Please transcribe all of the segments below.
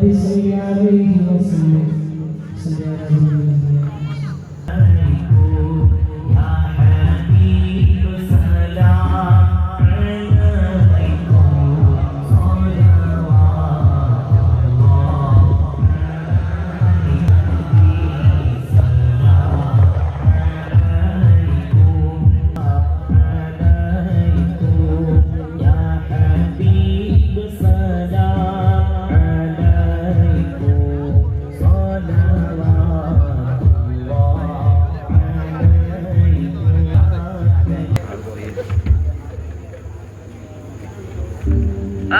Talvez dum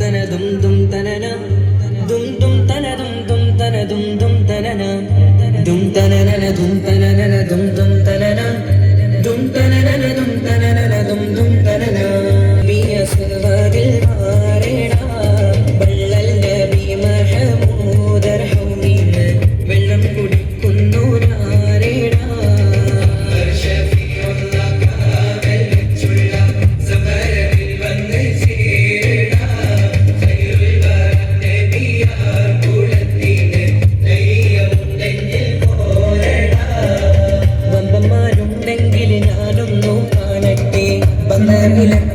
തന ദും ദും തനന ദും ദും തന ദും ദും തന dum dum തനന dum തനനന dum തനനന dum dum തനന dum തനനന dum തനനന dum dum Let me let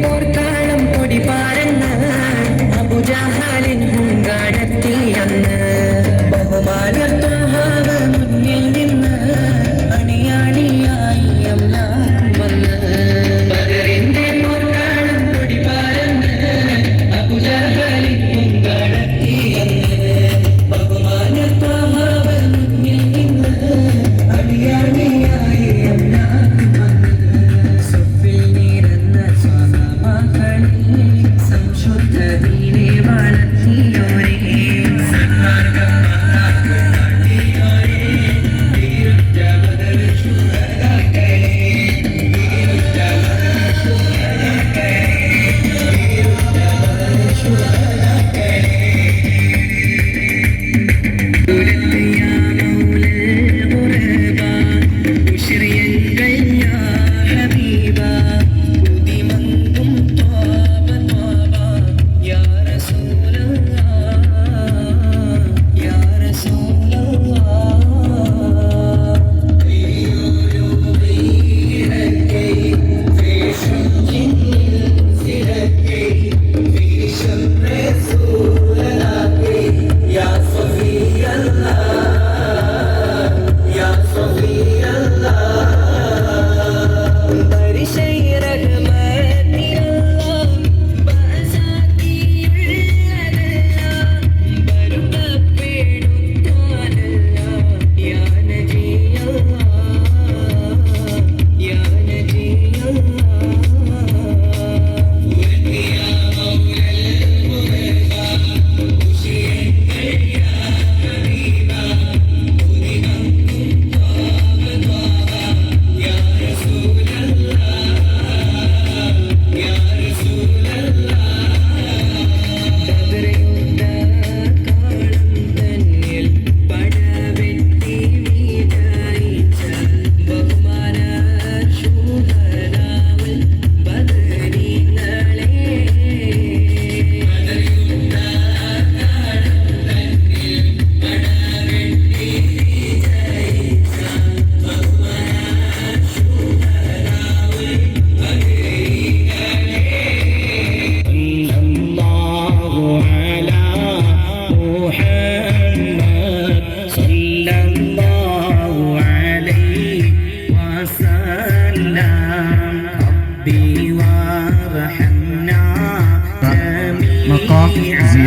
¡Gracias!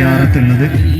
സിയാറത്തുള്ളത്